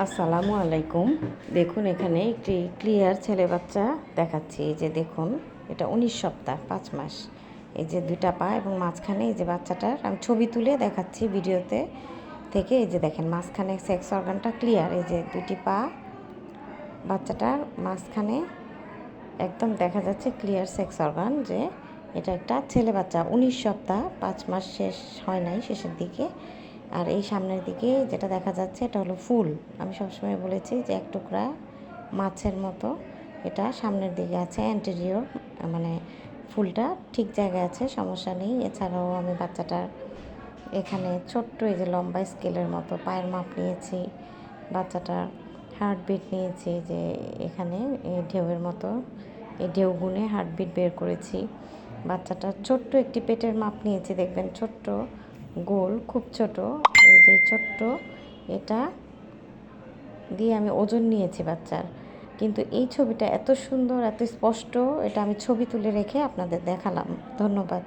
আসসালামু আলাইকুম। দেখুন, এখানে একটি ক্লিয়ার ছেলে বাচ্চা দেখাচ্ছি। এই যে দেখুন, এটা উনিশ সপ্তাহ, পাঁচ মাস। এই যে দুটা পা এবং মাঝখানে এই যে বাচ্চাটার আমি ছবি তুলে দেখাচ্ছি ভিডিওতে থেকে। এই যে দেখেন, মাঝখানে সেক্স অর্গানটা ক্লিয়ার। এই যে দুটি পা বাচ্চাটার মাঝখানে একদম দেখা যাচ্ছে ক্লিয়ার সেক্স অর্গান যে এটা একটা ছেলে বাচ্চা। উনিশ সপ্তাহ, পাঁচ মাস শেষ হয় নাই শেষের দিকে। আর এই সামনের দিকে যেটা দেখা যাচ্ছে, এটা হলো ফুল। আমি সবসময় বলেছি যে এক টুকরা মাছের মতো এটা সামনের দিকে আছে অ্যান্টেরিয়র মানে ফুলটা ঠিক জায়গায় আছে, সমস্যা নেই। এছাড়াও আমি বাচ্চাটার এখানে ছোট্ট এই যে লম্বা স্কেলের মতো পায়ের মাপ নিয়েছি, বাচ্চাটার হার্টবিট নিয়েছি যে এখানে এই ঢেউয়ের মতো, এই ঢেউ গুনে হার্টবিট বের করেছি। বাচ্চাটার ছোট্ট একটি পেটের মাপ নিয়েছি, দেখবেন ছোট্ট গোল, খুব ছোট। এই যে ছোট্ট, এটা দিয়ে আমি ওজন নিয়েছি বাচ্চার। কিন্তু এই ছবিটা এত সুন্দর, এত স্পষ্ট, এটা আমি ছবি তুলে রেখে আপনাদের দেখালাম। ধন্যবাদ।